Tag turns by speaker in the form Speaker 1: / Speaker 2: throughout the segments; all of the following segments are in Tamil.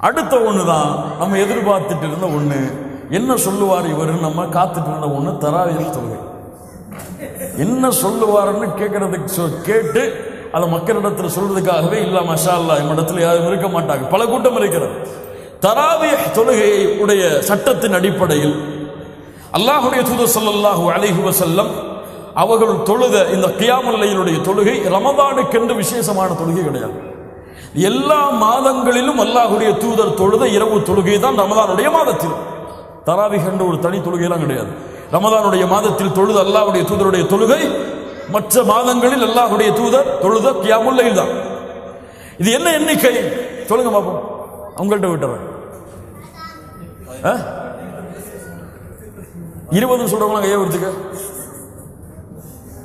Speaker 1: அடுத்த ஒன்று தான் நம்ம எதிர்பார்த்துட்டு இருந்த ஒன்று என்ன சொல்லுவார் இவர்? நம்ம காத்துட்டு இருந்த ஒன்று தராவிய தொழுகை என்ன சொல்லுவாருன்னு கேட்கறதுக்கு சொ- கேட்டு அதை மக்களிடத்தில் சொல்றதுக்காகவே இல்ல மஷா அல்லா இடத்துல யாரும் இருக்க மாட்டாங்க. பல கூட்டம் இருக்கிறது. தராவிய தொழுகையை உடைய சட்டத்தின் அடிப்படையில் அல்லாஹுடைய தூது ஸல்லல்லாஹு அலைஹி வசல்லம் அவர்கள் தொழுத இந்த கியாமல்லையினுடைய தொழுகை ரமதானுக்கென்று விசேஷமான தொழுகை கிடையாது. எல்லா மாதங்களிலும் அல்லாஹுடைய தூதர் தொழுத இரவு தொழுகை தான் ரமதானுடைய மாதத்தில். தராவிக் என்ற ஒரு தனி தொழுகையெல்லாம் கிடையாது. ரமதானுடைய மாதத்தில் தொழுத அல்லாஹுடைய தூதருடைய தொழுகை மற்ற மாதங்களில் அல்லாஹுடைய தூதர் தொழுத கியாமுல்லையில் தான். இது என்ன எண்ணிக்கை? சொல்லுங்க பாப்போம். அவங்கள்ட்ட விட்டுறேன். ஆ? இருபதுன்னு சொல்றவங்க கையை வச்சுக்க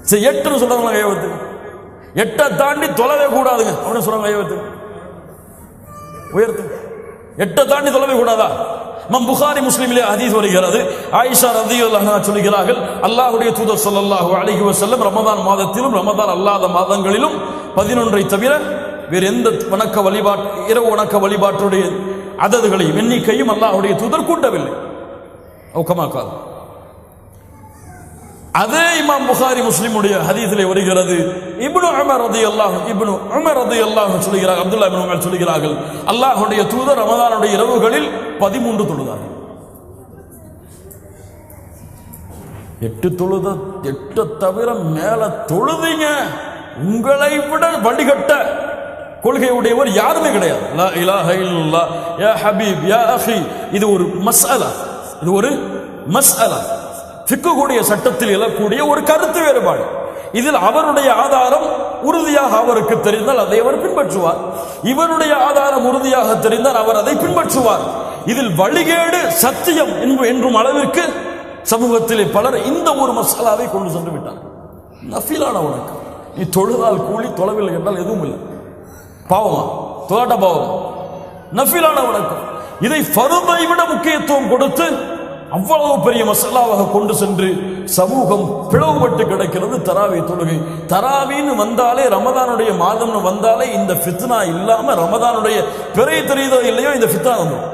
Speaker 1: சரி எட்டுன்னு சொல்றவங்களா கையை வச்சுக்க எட்டை தாண்டி தொலைவே கூடாதுங்க. அப்படின்னு சொல்றாங்க கையை வச்சுக்க உயர்த்து எட்டை தாண்டி தொலைவே கூடாதா? மம் புகாரி முஸ்லீமிலே ஹதீஸ் வருகிறது. ஆயிஷா ரதியுல்லாஹ் சொல்கிறார்கள் அல்லாஹ்வுடைய தூதர் ஸல்லல்லாஹு அலைஹி வஸல்லம் ரமதான் மாதத்திலும் ரமதான் அல்லாத மாதங்களிலும் பதினொன்றை தவிர வேறு எந்த வணக்க வழிபாட்டு இரவு வணக்க வழிபாட்டுடைய அததுகளையும் எண்ணிக்கையும் அல்லாஹுடைய தூதர் கூட்டவில்லை. கமாக்காது அதே இமாம் புகாரி முஸ்லிமுடைய ஹதீஸிலே வருகிறது. இப்னு உமர் ரலியல்லாஹு இப்னு உமர் அல்லாஹும் சொல்கிறார் அப்துல்லா இப்னு உமர் சொல்கிறார்கள் அல்லாஹுடைய தூதர் ரமதானுடைய இரவுகளில் பதிமூன்று தொழுதார்கள். எட்டு தொழுத எட்டு தவிர மேல தொழுதீங்க உங்களை விட வடிகட்ட கொள்கை உடையவர் யாருமே கிடையாது. லா இலாஹ இல்லல்லாஹ் யா ஹபீப் யா அஹி இது ஒரு மஸ்அலா இது ஒரு மஸ்அலா. திக்கக்கூடிய சட்டத்தில் எழக்கூடிய ஒரு கருத்து வேறுபாடு. இதில் அவருடைய ஆதாரம் உறுதியாக அவருக்கு தெரிந்தால் அதை அவர் பின்பற்றுவார். இவருடைய ஆதாரம் உறுதியாக தெரிந்தால் அவர் அதை பின்பற்றுவார். இதில் வழிகேடு சத்தியம் என்ப- என்றும் அளவிற்கு சமூகத்திலே பலர் இந்த ஒரு மசாலாவை கொண்டு சென்று விட்டார் நஃபிலான உனக்கு நீ தொழுதால் கூலி தொலைவில்லை என்றால் எதுவும் இல்லை. பாவமா? தொலாட்ட பாவம்? நஃபிலான வணக்கம். இதை ஃபர்தை விட முக்கியத்துவம் கொடுத்து அவ்வளவு பெரிய மசாலாவாக கொண்டு சென்று சமூகம் பிளவுபட்டு கிடக்கிறது தராவி தொழுகை. தராவின்னு வந்தாலே ரமதானுடைய மாதம்னு வந்தாலே இந்த ஃபித்னா இல்லாமல் ரமதானுடைய பிறை தெரியுதோ இல்லையோ இந்த ஃபித்னா வந்துடும்.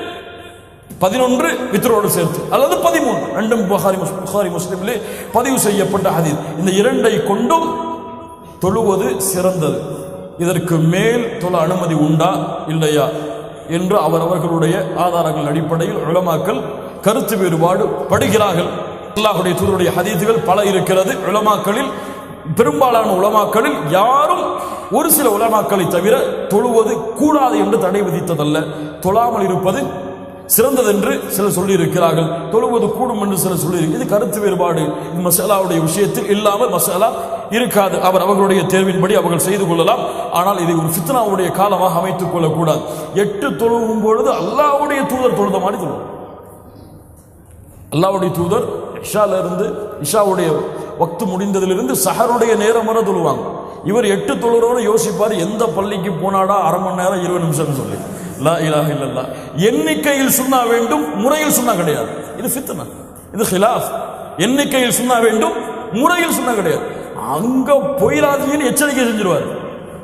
Speaker 1: பதினொன்று வித்ரோடு சேர்த்து அல்லது பதிமூன்று. ரெண்டும் புகாரி முஸ்- புகாரி முஸ்லிமிலே பதிவு செய்யப்பட்ட ஹதீஸ். இந்த இரண்டை கொண்டும் தொழுவது சிறந்தது. இதற்கு மேல் தொழ அனுமதி உண்டா? இல்லையா? என்று அவர் அவர்களுடைய ஆதாரங்கள் அடிப்படையில் உலமாக்கள் கருத்து வேறுபாடு படுகிறார்கள். அல்லாஹுடைய தூதருடைய ஹதீதுகள் பல இருக்கிறது. உலமாக்களில் பெரும்பாலான உலமாக்களில் யாரும் ஒரு சில உலமாக்களை தவிர தொழுவது கூடாது என்று தடை விதித்ததல்ல. தொழாமல் இருப்பது சிறந்தது என்று சிலர் சொல்லியிருக்கிறார்கள். தொழுவது கூடும் என்று சிலர் சொல்லி இது கருத்து வேறுபாடு. இது மசாலாவுடைய விஷயத்தில் இல்லாமல் மசாலா இருக்காது. அவர் அவர்களுடைய தேர்வின்படி அவர்கள் செய்து கொள்ளலாம். ஆனால் இதை ஒரு ஃபித்னாவுடைய காலமாக அமைத்துக் கொள்ளக்கூடாது. எட்டு தொழுவும் பொழுது அல்லாவுடைய தூதர் தொழுத மாதிரி தொழுவோம் அல்லாவுடைய தூதர் இஷால இருந்து இஷாவுடைய வக்து முடிந்ததிலிருந்து சஹருடைய நேரம் வர தொழுவாங்க. இவர் எட்டு தொழுறோன்னு யோசிப்பார் எந்த பள்ளிக்கு போனாடா அரை மணி நேரம் இருபது நிமிஷம்னு சொல்லி. லா இலாஹ இல்லல்லா எண்ணிக்கையில் சுண்ணா வேண்டும் முறையில் சுண்ணா கிடையாது. இது ஃபித்னா. இது ஹிலாஃப். எண்ணிக்கையில் சுண்ணா வேண்டும் முறையில் சுண்ணா கிடையாது. அங்க போயிடாதீங்கன்னு எச்சரிக்கை செஞ்சிருவார்.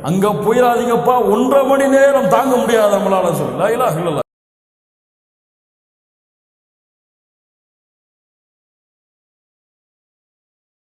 Speaker 1: அங்க போயிடாதீங்கப்பா ஒன்றரை மணி நேரம் தாங்க முடியாது நம்மளால சொல்லி. லா இலாஹ இல்லல்லா